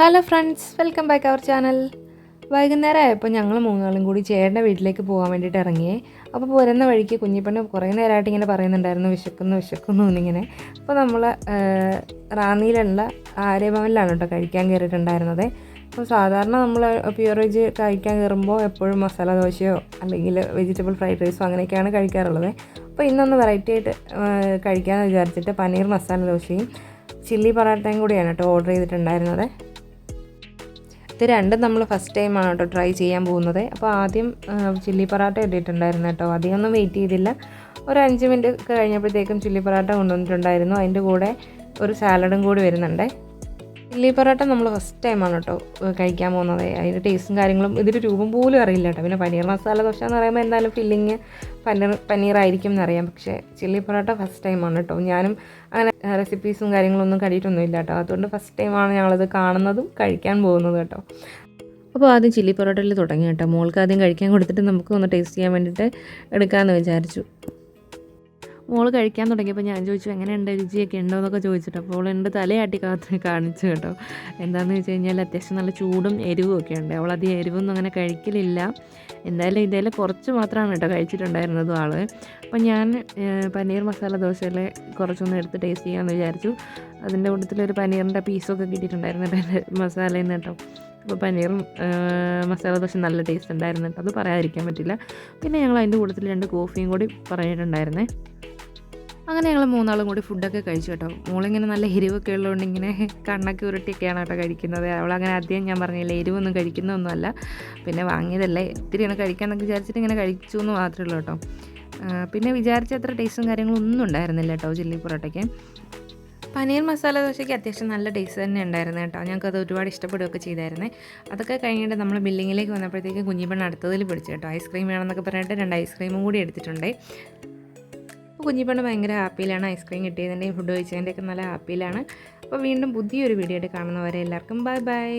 Hello friends welcome back our channel വൈകുന്നേരം ആയപ്പോൾ ഞങ്ങൾ മൂന്നാളും കൂടി ചേട്ടന്റെ വീട്ടിലേക്ക് പോകാൻ വേണ്ടിയിട്ട് ഇറങ്ങിയേ അപ്പോൾ പോരുന്ന വഴിക്ക് കുഞ്ഞിപ്പണ്ണ് കുറേ നേരമായിട്ട് ഇങ്ങനെ പറയുന്നുണ്ടായിരുന്നു വിശക്കുന്നു വിശക്കുന്നു എന്നിങ്ങനെ. അപ്പോൾ നമ്മൾ റാന്നിയിലുള്ള ആര്യഭവനിലാണ് കേട്ടോ കഴിക്കാൻ കയറിയിട്ടുണ്ടായിരുന്നത്. അപ്പോൾ സാധാരണ നമ്മൾ പ്യൂർ കഴിക്കാൻ കയറുമ്പോൾ എപ്പോഴും മസാല ദോശയോ അല്ലെങ്കിൽ വെജിറ്റബിൾ ഫ്രൈഡ് റൈസോ അങ്ങനെയൊക്കെയാണ് കഴിക്കാറുള്ളത്. അപ്പോൾ ഇന്നൊന്ന് വെറൈറ്റി ആയിട്ട് കഴിക്കാമെന്ന് വിചാരിച്ചിട്ട് പനീർ മസാല ദോശയും ചില്ലി പൊറാട്ടയും കൂടിയാണ് കേട്ടോ ഓർഡർ ചെയ്തിട്ടുണ്ടായിരുന്നത്. ഇത് രണ്ടും നമ്മൾ ഫസ്റ്റ് ടൈമാണ് കേട്ടോ ട്രൈ ചെയ്യാൻ പോകുന്നത്. അപ്പോൾ ആദ്യം ചില്ലി പൊറാട്ട ഇട്ടിട്ടുണ്ടായിരുന്നു കേട്ടോ. അധികമൊന്നും വെയിറ്റ് ചെയ്തില്ല. ഒരു അഞ്ച് മിനിറ്റ് കഴിഞ്ഞപ്പോഴത്തേക്കും ചില്ലി പൊറാട്ട കൊണ്ടുവന്നിട്ടുണ്ടായിരുന്നു. അതിന്റെ കൂടെ ഒരു സാലഡും കൂടി വരുന്നുണ്ട്. ചില്ലി പൊറോട്ട നമ്മൾ ഫസ്റ്റ് ടൈമാണ് കേട്ടോ കഴിക്കാൻ പോകുന്നത്. അതിന്റെ ടേസ്റ്റും കാര്യങ്ങളും ഇതിന്റെ രൂപം പോലും അറിയില്ല കേട്ടോ പിന്നെ പനീർ മസാല ദോശ എന്ന് പറയുമ്പോൾ എന്തായാലും ഫില്ലിങ് പനീർ പനീറായിരിക്കും എന്നറിയാം പക്ഷേ ചില്ലി പൊറോട്ട ഫസ്റ്റ് ടൈമാണ് കേട്ടോ ഞാനും അങ്ങനെ റെസിപ്പീസും കാര്യങ്ങളൊന്നും കണ്ടിട്ടൊന്നും ഇല്ല കേട്ടോ അതുകൊണ്ട് ഫസ്റ്റ് ടൈമാണ് ഞങ്ങളത് കാണുന്നതും കഴിക്കാൻ പോകുന്നത് കേട്ടോ അപ്പോൾ ആദ്യം ചില്ലി പൊറോട്ടയിൽ തുടങ്ങി കേട്ടോ മോൾക്ക് ആദ്യം കഴിക്കാൻ കൊടുത്തിട്ട് നമുക്ക് ഒന്ന് ടേസ്റ്റ് ചെയ്യാൻ വേണ്ടിയിട്ട് എടുക്കാമെന്ന് വിചാരിച്ചു. മോൾ കഴിക്കാൻ തുടങ്ങിയപ്പോൾ ഞാൻ ചോദിച്ചു എങ്ങനെയുണ്ട്? രുചിയൊക്കെ ഉണ്ടോ? എന്നൊക്കെ ചോദിച്ചിട്ട് അപ്പോൾ എന്റെ തലയാട്ടി കാത്ത് കാണിച്ചു കേട്ടോ. എന്താണെന്ന് വെച്ച് കഴിഞ്ഞാൽ അത്യാവശ്യം നല്ല ചൂടും എരിവും ഒക്കെ ഉണ്ട്. അവൾ അധികം എരിവൊന്നും അങ്ങനെ കഴിക്കലില്ല. എന്തായാലും ഇതേലെ കുറച്ച് മാത്രമാണ് കേട്ടോ കഴിച്ചിട്ടുണ്ടായിരുന്നത് ആൾ അപ്പോൾ ഞാൻ പനീർ മസാല ദോശയിൽ കുറച്ചൊന്ന് എടുത്ത് ടേസ്റ്റ് ചെയ്യാമെന്ന് വിചാരിച്ചു. അതിന്റെ കൂട്ടത്തിലൊരു പനീറിന്റെ പീസൊക്കെ കിട്ടിയിട്ടുണ്ടായിരുന്നു മസാലയിൽ നിന്ന് കേട്ടോ. അപ്പോൾ പനീറും മസാല ദോശ നല്ല ടേസ്റ്റ് ഉണ്ടായിരുന്നു അത് പറയാതിരിക്കാൻ പറ്റില്ല. പിന്നെ ഞങ്ങൾ അതിന്റെ കൂട്ടത്തിൽ രണ്ട് കോഫിയും കൂടി പറഞ്ഞിട്ടുണ്ടായിരുന്നേ അങ്ങനെ ഞങ്ങൾ മൂന്നാളും കൂടി ഫുഡൊക്കെ കഴിച്ചു കേട്ടോ. മോളിങ്ങനെ നല്ല എരിവൊക്കെ ഉള്ളതുകൊണ്ട് ഇങ്ങനെ കണ്ണൊക്കെ ഉരുട്ടിയൊക്കെയാണ് കേട്ടോ കഴിക്കുന്നത്. അവളങ്ങനെ ആദ്യം ഞാൻ പറഞ്ഞില്ല എരിവൊന്നും കഴിക്കുന്നൊന്നുമല്ല. പിന്നെ വാങ്ങിയതല്ലേ ഇത്തിരിയാണ് കഴിക്കാമെന്നൊക്കെ വിചാരിച്ചിട്ട് ഇങ്ങനെ കഴിച്ചു എന്ന് മാത്രമേ ഉള്ളൂ കേട്ടോ. പിന്നെ വിചാരിച്ച അത്ര ടേസ്റ്റും കാര്യങ്ങളും ഒന്നും ഉണ്ടായിരുന്നില്ല കേട്ടോ ചില്ലി പൊറോട്ടയ്ക്ക്. പനീർ മസാല ദോശയ്ക്ക് അത്യാവശ്യം നല്ല ടേസ്റ്റ് തന്നെ ഉണ്ടായിരുന്നു കേട്ടോ. ഞങ്ങൾക്കത് ഒരുപാട് ഇഷ്ടപ്പെടുകയൊക്കെ ചെയ്തായിരുന്നേ. അതൊക്കെ കഴിഞ്ഞിട്ട് നമ്മൾ ബില്ലിങ്ങിലേക്ക് വന്നപ്പോഴത്തേക്കും കുഞ്ഞിപ്പെണ്ണ് അടുത്തതിൽ പിടിച്ചു കേട്ടോ. ഐസ്ക്രീം വേണമെന്നൊക്കെ പറഞ്ഞിട്ട് രണ്ട് ഐസ്ക്രീമും കൂടി എടുത്തിട്ടുണ്ടേ. അപ്പോൾ കുഞ്ഞിപ്പെണ്ണ് ഭയങ്കര ഹാപ്പിയിലാണ് ഐസ്ക്രീം കിട്ടിയതിന്റെയും ഫുഡ് കഴിച്ചതിന്റെയൊക്കെ നല്ല ഹാപ്പിയിലാണ്. അപ്പോൾ വീണ്ടും പുതിയൊരു വീഡിയോ ആയിട്ട് കാണുന്നവരെ എല്ലാവർക്കും ബൈ ബൈ